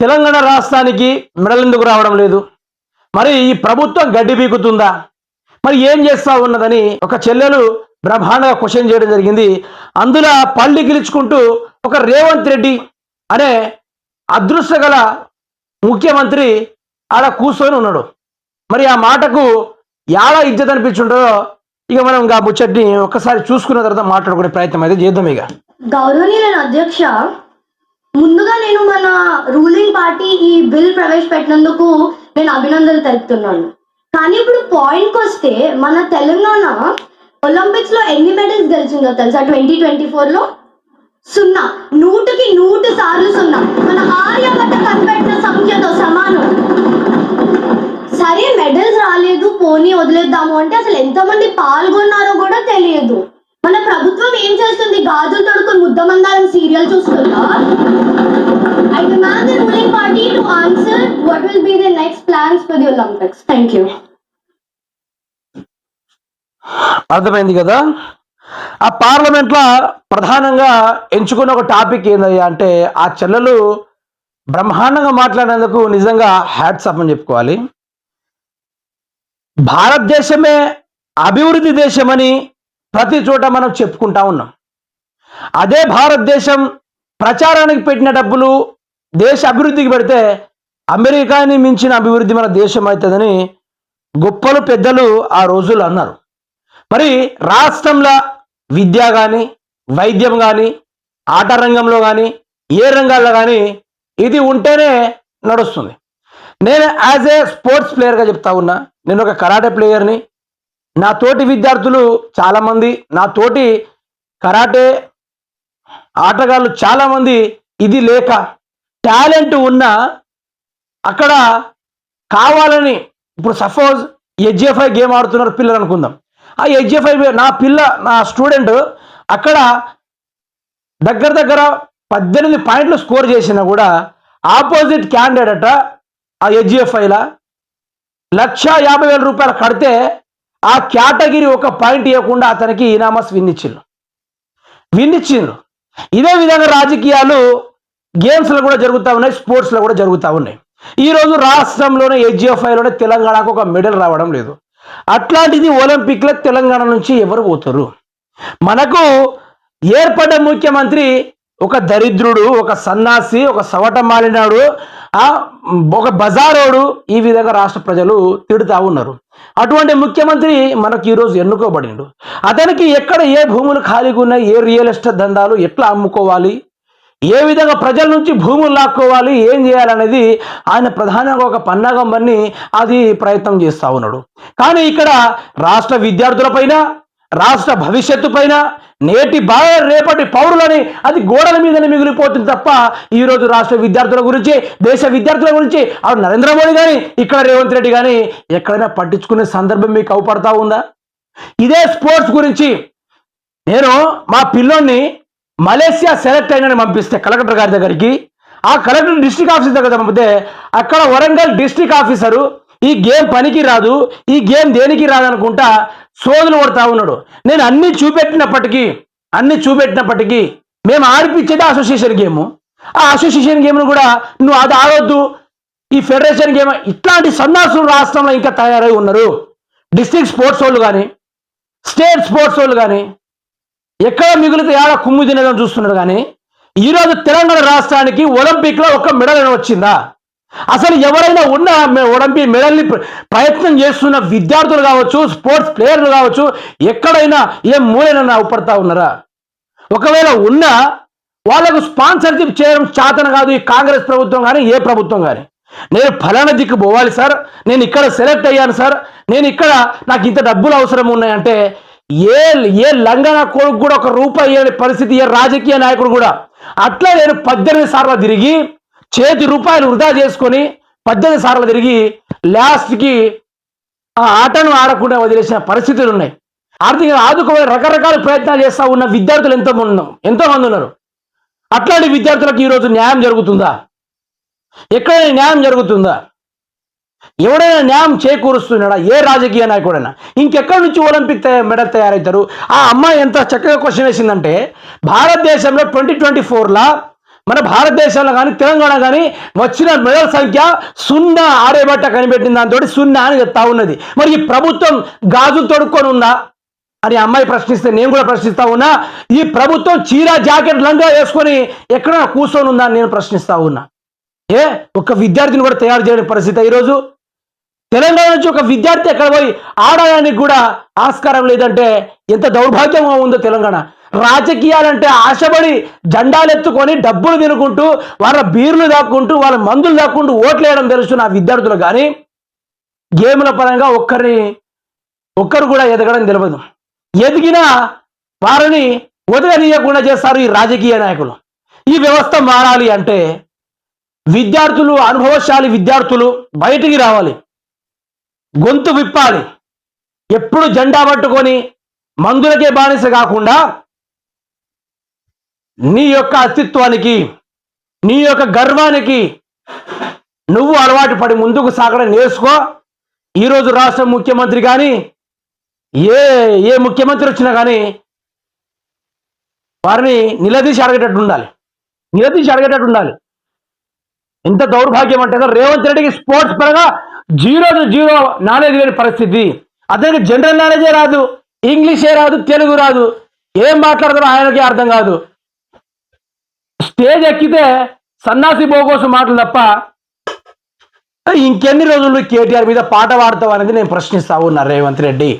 తెలంగాణ రాష్ట్రానికి మెడల్ ఎందుకు రావడం లేదు? మరి ఈ ప్రభుత్వం గడ్డి పీకుతుందా? మరి ఏం చేస్తా ఉన్నదని ఒక చెల్లెలు బ్రహ్మాండంగా క్వశ్చన్ చేయడం జరిగింది. అందులో పళ్ళు గిలుచుకుంటూ ఒక రేవంత్ రెడ్డి అనే అదృష్టగల ముఖ్యమంత్రి ఆడ కూర్చొని ఉన్నాడు. మరి ఆ మాటకు ఎలా ఇజ్జత్ అనిపించుంటుందో ఇక మనం ఇంకా ముచ్చట్ని ఒకసారి చూసుకున్న తర్వాత మాట్లాడుకునే ప్రయత్నం అయితే చేద్దాం ఇక. గౌరవనీయులైన అధ్యక్ష ముందుగా నేను మన రూలింగ్ పార్టీ ఈ బిల్ ప్రవేశపెట్టినందుకు నేను అభినందనలు తెలుపుతున్నాను. కానీ ఇప్పుడు పాయింట్కి వస్తే మన తెలంగాణ ఒలింపిక్స్లో ఎన్ని మెడల్స్ గెలిచిందో తెలుసా? ట్వంటీ ట్వంటీ ఫోర్లో సున్నా. నూటికి నూటు సార్లు సున్నా. మన ఆర్యభట్ట కనిపెట్టిన సంఖ్యతో సమానం. సరే మెడల్స్ రాలేదు పోనీ వదిలేద్దాము అంటే అసలు ఎంతమంది పాల్గొన్నారో కూడా తెలియదు. మన ప్రభుత్వం ఏం చేస్తుంది? గాజులు తొడుకుని ముద్దమందారం serial చూస్తుందా? I demand the ruling party to answer what will be the next plans for the Olympics thank you అర్థమైంది కదా? ఆ పార్లమెంట్లో ప్రధానంగా ఎంచుకున్న ఒక టాపిక్ ఏందయ్యా అంటే ఆ చెల్లెలు బ్రహ్మాండంగా మాట్లాడేందుకు నిజంగా హ్యాట్స్ అప్ అని చెప్పుకోవాలి. భారతదేశమే అభివృద్ధి దేశమని ప్రతి చోట మనం చెప్పుకుంటా ఉన్నాం. అదే భారతదేశం ప్రచారానికి పెట్టిన డబ్బులు దేశ అభివృద్ధికి పెడితే అమెరికాని మించిన అభివృద్ధి మన దేశం అవుతుందని గొప్పలు పెద్దలు ఆ రోజులు అన్నారు. మరి రాష్ట్రంలో విద్య కానీ వైద్యం కానీ ఆట రంగంలో కానీ ఏ రంగాల్లో కానీ ఇది ఉంటేనే నడుస్తుంది. నేను యాజ్ ఏ స్పోర్ట్స్ ప్లేయర్గా చెప్తా ఉన్నా నేను ఒక కరాటే ప్లేయర్ని నా తోటి విద్యార్థులు చాలామంది నా తోటి కరాటే ఆటగాళ్ళు చాలామంది ఇది లేక టాలెంట్ ఉన్న అక్కడ కావాలని ఇప్పుడు సపోజ్ హెచ్ఎఫ్ఐ గేమ్ ఆడుతున్నారు పిల్లలు అనుకుందాం. ఆ హెచ్ఎఫ్ఐ నా పిల్ల నా స్టూడెంట్ అక్కడ దగ్గర దగ్గర పద్దెనిమిది పాయింట్లు స్కోర్ చేసినా కూడా ఆపోజిట్ క్యాండిడేట్ ఆ హెచ్జిఎఫ్ఐలా లక్ష యాభై వేల రూపాయలు కడితే ఆ కేటగిరీ ఒక పాయింట్ ఇవ్వకుండా అతనికి ఈనామస్ విన్నిచ్చిండ్రు విన్నిచ్చిండ్రు ఇదే విధంగా రాజకీయాలు గేమ్స్లో కూడా జరుగుతూ ఉన్నాయి స్పోర్ట్స్లో కూడా జరుగుతూ ఉన్నాయి. ఈరోజు రాష్ట్రంలోనే హెచ్జిఎఫ్ఐలోనే తెలంగాణకు ఒక మెడల్ రావడం లేదు. అట్లాంటిది ఒలింపిక్లో తెలంగాణ నుంచి ఎవరు పోతారు? మనకు ఏర్పడ్డ ముఖ్యమంత్రి ఒక దరిద్రుడు ఒక సన్నాసి ఒక సవట మాలినాడు ఒక బజారోడు ఈ విధంగా రాష్ట్ర ప్రజలు తిడుతూ ఉన్నారు. అటువంటి ముఖ్యమంత్రి మనకు ఈరోజు ఎన్నుకోబడిండు అతనికి ఎక్కడ ఏ భూములు ఖాళీగా ఉన్నాయి ఏ రియల్ ఎస్టేట్ దందాలు ఎట్లా అమ్ముకోవాలి ఏ విధంగా ప్రజల నుంచి భూములు లాక్కోవాలి ఏం చేయాలనేది ఆయన ప్రధానంగా ఒక పన్నాగం పన్ని అది ప్రయత్నం చేస్తూ ఉన్నాడు. కానీ ఇక్కడ రాష్ట్ర విద్యార్థులపైన రాష్ట్ర భవిష్యత్తు పైన నేటి బాగా రేపటి పౌరులని అది గోడల మీదనే మిగిలిపోతుంది తప్ప ఈరోజు రాష్ట్ర విద్యార్థుల గురించి దేశ విద్యార్థుల గురించి ఆ నరేంద్ర మోడీ కానీ ఇక్కడ రేవంత్ రెడ్డి కానీ ఎక్కడైనా పట్టించుకునే సందర్భం మీకు అవపడతా ఉందా? ఇదే స్పోర్ట్స్ గురించి నేను మా పిల్లోని మలేసియా సెలెక్ట్ అయినని పంపిస్తే కలెక్టర్ గారి దగ్గరికి ఆ కలెక్టర్ డిస్ట్రిక్ట్ ఆఫీసర్ దగ్గర పంపితే అక్కడ వరంగల్ డిస్ట్రిక్ట్ ఆఫీసరు ఈ గేమ్ పనికి రాదు ఈ గేమ్ దేనికి రాదనుకుంటా సోదులు కొడతా ఉన్నాడు. నేను అన్ని చూపెట్టినప్పటికీ అన్ని చూపెట్టినప్పటికీ మేము ఆడిపించేది అసోసియేషన్ గేమ్ ఆ అసోసియేషన్ గేమ్ను కూడా నువ్వు అది ఆడొద్దు. ఈ ఫెడరేషన్ గేమ్ ఇట్లాంటి సన్నాసులు రాష్ట్రంలో ఇంకా తయారై ఉన్నారు. డిస్ట్రిక్ట్ స్పోర్ట్స్ వాళ్ళు కానీ స్టేట్ స్పోర్ట్స్ వాళ్ళు కానీ ఎక్కడ మిగులుతే ఏడ కుమ్ము తినడం చూస్తున్నారు కానీ ఈరోజు తెలంగాణ రాష్ట్రానికి ఒలింపిక్లో ఒక మెడల్ అయినా వచ్చిందా? అసలు ఎవరైనా ఉన్న మె- ఒలింపిక్ మెడల్ని ప్ర- ప్రయత్నం చేస్తున్న విద్యార్థులు కావచ్చు స్పోర్ట్స్ ప్లేయర్లు కావచ్చు ఎక్కడైనా ఏ మూలైనా ఉపడతా ఉన్నారా? ఒకవేళ ఉన్నా వాళ్ళకు స్పాన్సర్షిప్ చేయడం చాతన కాదు ఈ కాంగ్రెస్ ప్రభుత్వం కానీ ఏ ప్రభుత్వం కానీ. నేను ఫలానా దిక్కు పోవాలి సార్ నేను ఇక్కడ సెలెక్ట్ అయ్యాను సార్ నేను ఇక్కడ నాకు ఇంత డబ్బులు అవసరం ఉన్నాయంటే ఏ ఏ లంగన కొడుకు కూడా ఒక రూపాయి పరిస్థితి ఏ రాజకీయ నాయకుడు కూడా. అట్లా నేను పద్దెనిమిది సార్లు తిరిగి చేతి రూపాయలు వృధా చేసుకొని పద్దెనిమిది సార్లు తిరిగి లాస్ట్కి ఆ ఆటను ఆడకుండా వదిలేసిన పరిస్థితులు ఉన్నాయి. ఆర్థికంగా ఆదుకోవాలి రకరకాల ప్రయత్నాలు చేస్తూ ఉన్న విద్యార్థులు ఎంతో ఉన్నాం ఎంతో మంది ఉన్నారు. అట్లాంటి విద్యార్థులకు ఈరోజు న్యాయం జరుగుతుందా? ఎక్కడైనా న్యాయం జరుగుతుందా? ఎవడైనా న్యాయం చేకూరుస్తున్నాడా? ఏ రాజకీయ నాయకుడైనా? ఇంకెక్కడి నుంచి ఒలింపిక్ మెడల్ తయారవుతారు ఆ అమ్మాయి ఎంత చక్కగా క్వశ్చన్ వేసిందంటే భారతదేశంలో ట్వంటీ ట్వంటీ ఫోర్లో మన భారతదేశంలో కానీ తెలంగాణ కానీ వచ్చిన మెడల్ సంఖ్య సున్నా ఆడేబట్ట కనిపెట్టిన దాంతో సున్నా అని చెప్తా ఉన్నది. మరి ఈ ప్రభుత్వం గాజు తొడుక్కొని ఉందా? అని అమ్మాయి ప్రశ్నిస్తే నేను కూడా ప్రశ్నిస్తా ఉన్నా ఈ ప్రభుత్వం చీర జాకెట్ లంగా వేసుకొని ఎక్కడ కూర్చొని ఉందా నేను ప్రశ్నిస్తా ఉన్నా. ఏ? ఒక విద్యార్థిని కూడా తయారు చేయని పరిస్థితి ఈరోజు. తెలంగాణ నుంచి ఒక విద్యార్థి ఎక్కడ పోయి ఆడడానికి కూడా ఆస్కారం లేదంటే ఎంత దౌర్భాగ్యంగా ఉందో తెలంగాణ. రాజకీయాలంటే ఆశపడి జెండాలు ఎత్తుకొని డబ్బులు తినుకుంటూ వాళ్ళ బీర్లు దాక్కుంటూ వాళ్ళ మందులు దాక్కుంటూ ఓట్లు వేయడం తెలుసు నా విద్యార్థులు కానీ గేముల పరంగా ఒక్కరిని ఒక్కరు కూడా ఎదగడం తెలియదు ఎదిగినా వారిని వదలనీయకుండా చేస్తారు ఈ రాజకీయ నాయకులు. ఈ వ్యవస్థ మారాలి అంటే విద్యార్థులు అనుభవశాలి విద్యార్థులు బయటికి రావాలి. గొంతు విప్పాలి. ఎప్పుడు జెండా పట్టుకొని మందులకే బానిస కాకుండా నీ యొక్క అస్తిత్వానికి నీ యొక్క గర్వానికి నువ్వు అలవాటు పడి ముందుకు సాగడం నేర్చుకో. ఈరోజు రాష్ట్ర ముఖ్యమంత్రి కానీ ఏ ఏ ముఖ్యమంత్రి వచ్చినా కానీ వారిని నిలదీసి అడిగేటట్టు ఉండాలి. నిలదీసి అడిగేటట్టు ఉండాలి. ఎంత దౌర్భాగ్యం అంటే రేవంత్ రెడ్డికి స్పోర్ట్స్ పరంగా జీరో టు జీరో నాలెడ్జ్ లేని పరిస్థితి. అతనికి జనరల్ నాలెడ్జే రాదు ఇంగ్లీషే రాదు తెలుగు రాదు. ఏం మాట్లాడతారో ఆయనకి అర్థం కాదు. స్టేజ్ ఎక్కితే సన్నాసి బోగోసు మాటలు తప్ప ఇంకెన్ని రోజులు కేటీఆర్ మీద పాట పాడతావు అనేది నేను ప్రశ్నిస్తా ఉన్నా రేవంత్ రెడ్డి.